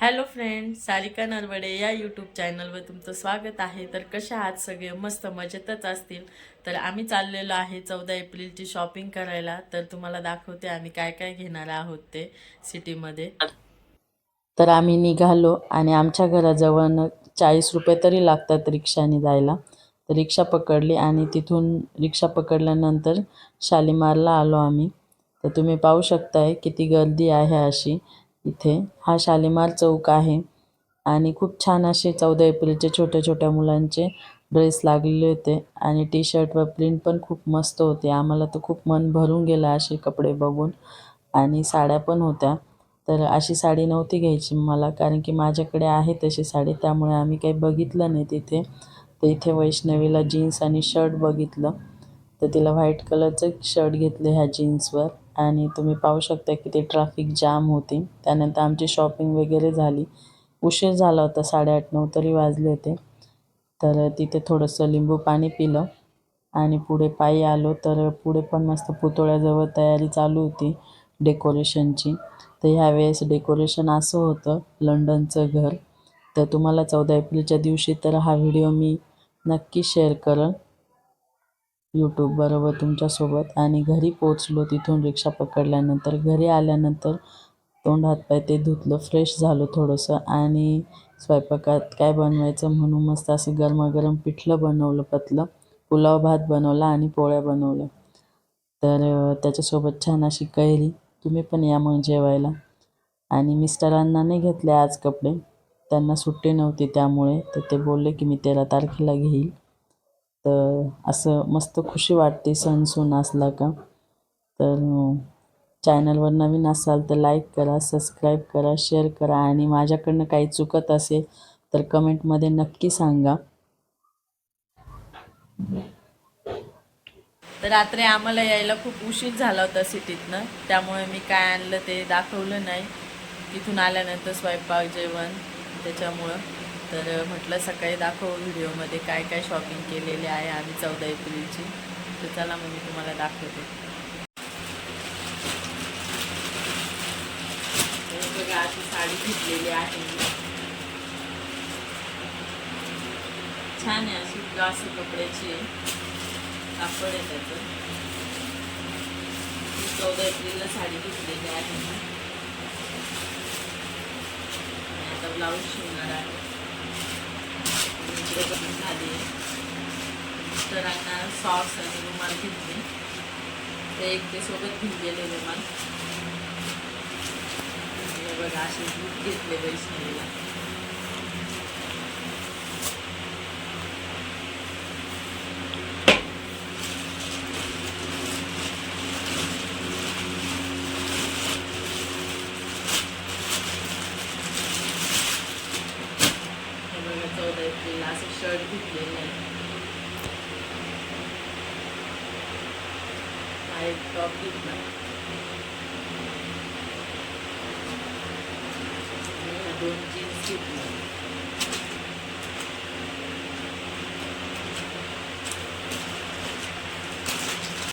Hello friend Sarika Narwade या YouTube चॅनलवर तुमचं स्वागत आहे. तर कशा आहात सगळे? मस्त मजेतच असतील. तर आम्ही चाललेलो आहे चौदा एप्रिलची शॉपिंग करायला. तर तुम्हाला दाखवते आम्ही काय काय घेणार आहोत ते सिटीमध्ये तर आम्ही निघालो आणि आमच्या घराजवळनं चाळीस रुपये तरी लागतात रिक्षाने जायला. तर रिक्षा पकडली आणि तिथून रिक्षा पकडल्यानंतर शालीमारला आलो आम्ही. तर तुम्ही पाहू शकताय किती गर्दी आहे अशी. इथे. हा शालीमार चौक आहे. आणि खूप छान असे चौदा एप्रिलचे छोट्या छोट्या मुलांचे ड्रेस लागलेले होते. आणि टी शर्टवर प्रिंट पण खूप मस्त होते. आम्हाला तर खूप मन भरून गेलं असे कपडे बघून. आणि साड्या पण होत्या. तर अशी साडी नव्हती घ्यायची मला कारण की माझ्याकडे आहे तशी साडी. त्यामुळे आम्ही काही बघितलं नाही तिथे. तर इथे वैष्णवीला जीन्स आणि शर्ट बघितलं. तर तिला व्हाईट कलरचं शर्ट घेतलं ह्या जीन्सवर. आणि तुम्ही पाहू शकता की ते ट्रॅफिक जाम होती. त्यानंतर आमची शॉपिंग वगैरे झाली. उशीर झाला होता साडेआठ नऊ तरी वाजले होते. तर तिथे थोडंसं लिंबू पाणी पिलं आणि पुढे पायी आलो. तर पुढे पण मस्त पुतळ्याजवळ तयारी चालू होती डेकोरेशनची तर ह्यावेळेस डेकोरेशन असं होतं लंडनचं घर. तर तुम्हाला चौदा एप्रिलच्या दिवशी तर हा व्हिडिओ मी नक्की शेअर करेन यूट्यूब बरोबर तुमच्यासोबत आणि घरी पोचलो तिथून रिक्षा पकडल्यानंतर घरी आल्यानंतर तोंड हातपाय ते धुतलं फ्रेश झालो थोडंसं आणि स्वयंपाकात काय बनवायचं म्हणून मस्त असं गरमागरम पिठलं बनवलं पतलं पुलाव भात बनवला आणि पोळ्या बनवल्या. तर त्याच्यासोबत छान अशी कैरी तुम्ही पण या मग जेवायला. आणि मिस्टरांना नाही घेतले आज कपडे त्यांना सुट्टी नव्हती त्यामुळे तर ते बोलले की मी तेरा तारखेला घेईल. तर असं मस्त खुशी वाटते सण सून असला का. तर चॅनलवर नवीन असाल तर लाईक करा सबस्क्राईब करा शेअर करा आणि माझ्याकडनं काही चुकत असेल तर कमेंटमध्ये नक्की सांगा. तर रात्री आम्हाला यायला खूप उशीर झाला होता सिटीतनं. त्यामुळे मी काय आणलं ते दाखवलं नाही. तिथून आल्यानंतर स्वयंपाक जेवण त्याच्यामुळं. तर म्हटलं सकाळी दाखव व्हिडिओमध्ये काय काय शॉपिंग केलेली आहे आम्ही चौदा एप्रिलची. तर चला मग मी तुम्हाला दाखवते. बघा अशी साडी घेतलेली आहे. छान आहे अशी ग्लास कपड्याची. आहे कापड आहे त्याचं. चौदा एप्रिलला साडी घेतलेली आहे. आता ब्लाऊज शिवणार आहे. इकडे पण झाली आहे मिस्टरांना सॉक्स आणि रुमाल घेतले. ते एक ते सोबत घेऊन गेले रुमाल बघा असे दूध घेतले वैष्णवीला. बघा असं शर्ट घेतलेलं आहे एक टॉप घेतला आणि दोन जीन्स घेतल्या